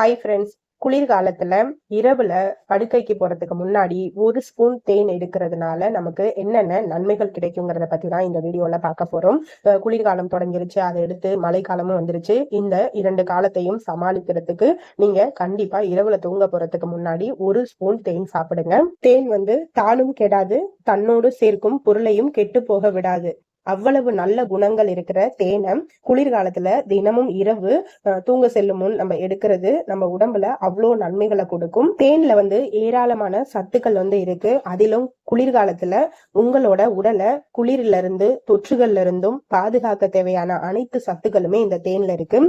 Hi friends குளிர்காலத்துல இரவுல படுக்கைக்கு போறதுக்கு முன்னாடி ஒரு ஸ்பூன் தேன் எடுக்கிறதுனால நமக்கு என்னென்ன நன்மைகள் கிடைக்குங்கிறத பத்தி தான் இந்த வீடியோல பார்க்க போறோம். குளிர்காலம் தொடங்கிருச்சு. அதை எடுத்து மழைக்காலமும் வந்துருச்சு. இந்த இரண்டு காலத்தையும் சமாளிக்கிறதுக்கு நீங்க கண்டிப்பா இரவுல தூங்க போறதுக்கு முன்னாடி ஒரு ஸ்பூன் தேன் சாப்பிடுங்க. தேன் வந்து தானும் கெடாது தன்னோடு சேர்க்கும் பொருளையும் கெட்டு போக விடாது. அவ்வளவு நல்ல குணங்கள் இருக்கிற தேனை குளிர்காலத்துல தினமும் இரவு தூங்க செல்லும் முன் நம்ம எடுக்கிறது நம்ம உடம்புல அவ்வளோ நன்மைகளை கொடுக்கும். தேன்ல வந்து ஏராளமான சத்துக்கள் வந்து இருக்கு. அதிலும் குளிர்காலத்துல உங்களோட உடலை குளிரில இருந்து தொற்றுகள்ல இருந்தும் பாதுகாக்க தேவையான அனைத்து சத்துக்களுமே இந்த தேன்ல இருக்கு.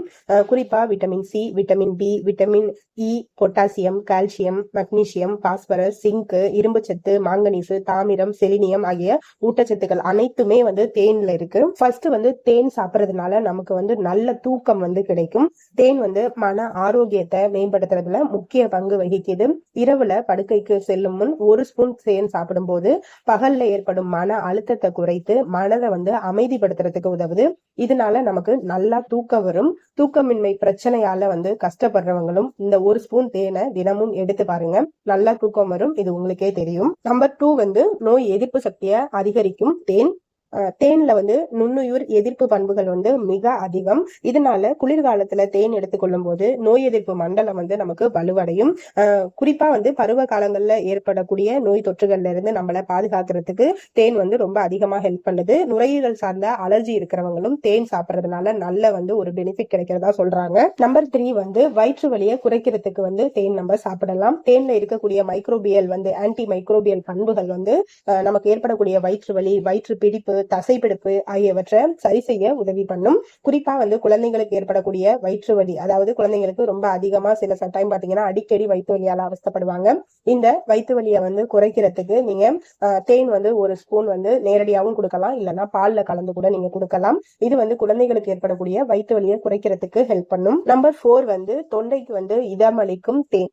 குறிப்பா vitamin C vitamin B vitamin E potassium calcium magnesium phosphorus zinc இரும்புச்சத்து மாங்கனீசு தாமிரம் செலினியம் ஆகிய ஊட்டச்சத்துக்கள் அனைத்துமே வந்து தேன்ல இருக்கு. ஃபர்ஸ்ட் வந்து தேன் சாப்பிட்றதுனால நமக்கு வந்து நல்ல தூக்கம் வந்து கிடைக்கும். தேன் வந்து மன ஆரோக்கியத்தை மேம்படுத்துறதுல முக்கிய பங்கு வகிக்குது. இரவுல படுக்கைக்கு செல்லும் முன் ஒரு ஸ்பூன் தேன் சாப்பிடும்போது பகல்ல ஏற்படும் மன அழுத்தத்தை குறைத்து மனதை வந்து அமைதிப்படுத்துறதுக்கு உதவுது. இதனால நமக்கு நல்லா தூக்கம் வரும். தூக்கமின்மை பிரச்சனையால வந்து கஷ்டப்படுறவங்களும் இந்த ஒரு ஸ்பூன் தேனை தினமும் எடுத்து பாருங்க. நல்லா தூக்கம் வரும். இது உங்களுக்கே தெரியும். நம்பர் டூ வந்து நோய் எதிர்ப்பு சக்தியை அதிகரிக்கும். தேன் தேன்ல வந்து நுண்ணுயிர் எதிர்ப்பு பண்புகள் வந்து மிக அதிகம். இதனால குளிர்காலத்துல தேன் எடுத்துக்கொள்ளும் போது நோய் எதிர்ப்பு மண்டலம் வந்து நமக்கு வலுவடையும். குறிப்பா வந்து பருவ காலங்கள்ல ஏற்படக்கூடிய நோய் தொற்றுகள்ல இருந்து நம்மளை பாதுகாக்கிறதுக்கு தேன் வந்து ரொம்ப அதிகமா ஹெல்ப் பண்ணுது. நுரையீரல் சார்ந்த அலர்ஜி இருக்கிறவங்களும் தேன் சாப்பிட்றதுனால நல்ல வந்து ஒரு பெனிஃபிட் கிடைக்கிறதா சொல்றாங்க. நம்பர் த்ரீ வந்து வயிற்று வலியை குறைக்கிறதுக்கு வந்து தேன் நம்ம சாப்பிடலாம். தேன்ல இருக்கக்கூடிய மைக்ரோபியல் வந்து ஆன்டி மைக்ரோபியல் பண்புகள் வந்து நமக்கு ஏற்படக்கூடிய வயிற்று வலி வயிற்று பிடிப்பு தசைப்பிடிப்பு ஆகியவற்றை சரி செய்ய உதவி பண்ணும். குறிப்பா வந்து குழந்தைங்களுக்கு ஏற்படக்கூடிய வயிற்று வலி அதாவது குழந்தைங்களுக்கு ரொம்ப அதிகமா சில டைம் பாத்தீங்கன்னா அடிக்கடி வயிற்று வலியால அவஸ்தப்படுவாங்க. இந்த வயிற்று வலியை வந்து குறைக்கிறதுக்கு நீங்க தேன் வந்து ஒரு ஸ்பூன் வந்து நேரடியாகவும் கொடுக்கலாம். இல்லைன்னா பால்ல கலந்து கூட நீங்க கொடுக்கலாம். இது வந்து குழந்தைகளுக்கு ஏற்படக்கூடிய வயிற்று வலியை குறைக்கிறதுக்கு ஹெல்ப் பண்ணும். நம்பர் ஃபோர் வந்து தொண்டைக்கு வந்து இதமளிக்கும் தேன்.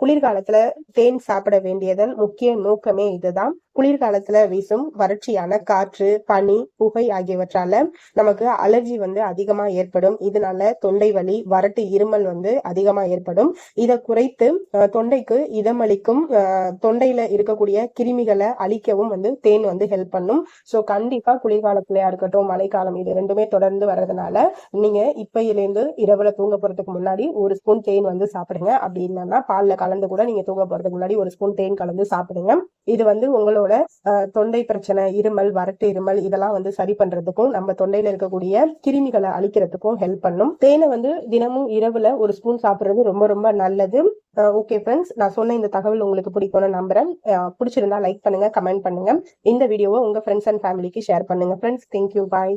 குளிர்காலத்துல தேன் சாப்பிட வேண்டியதன் முக்கிய நோக்கமே இதுதான். குளிர்காலத்துல வீசும் வறட்சியான காற்று பனி புகை ஆகியவற்றால நமக்கு அலர்ஜி வந்து அதிகமா ஏற்படும். இதனால தொண்டை வலி வறட்டு இருமல் வந்து அதிகமா ஏற்படும். இதை குறைத்து தொண்டைக்கு இதமளிக்கும் ஆஹ் தொண்டையில இருக்கக்கூடிய கிருமிகளை அழிக்கவும் வந்து தேன் வந்து ஹெல்ப் பண்ணும். ஸோ கண்டிப்பா குளிர்காலத்திலயா இருக்கட்டும் மழைக்காலம் இது ரெண்டுமே தொடர்ந்து வர்றதுனால நீங்க இப்பையிலேருந்து இரவுல தூங்க போறதுக்கு முன்னாடி ஒரு ஸ்பூன் தேன் வந்து சாப்பிடுங்க. அப்படி இல்லைன்னா பால்ல கலந்து கூட நீங்க தூங்க போறதுக்கு முன்னாடி ஒரு ஸ்பூன் தேன் கலந்து சாப்பிடுங்க. இது வந்து உங்களோட நம்மளோட தொண்டை பிரச்சனை இருமல் வறட்டு இருமல் இதெல்லாம் வந்து சரி பண்றதுக்கும் நம்ம தொண்டையில இருக்கக்கூடிய கிருமிகளை அழிக்கிறதுக்கும் ஹெல்ப் பண்ணும். தேனை வந்து தினமும் இரவுல ஒரு ஸ்பூன் சாப்பிடுறது ரொம்ப ரொம்ப நல்லது. ஓகே ஃப்ரெண்ட்ஸ் நான் சொன்ன இந்த தகவல் உங்களுக்கு பிடிக்கும்னு நம்புறேன். பிடிச்சிருந்தா லைக் பண்ணுங்க கமெண்ட் பண்ணுங்க. இந்த வீடியோவை உங்க ஃப்ரெண்ட்ஸ் அண்ட் ஃபேமிலிக்கு ஷேர் பண்ணுங்க. Friends thank you bye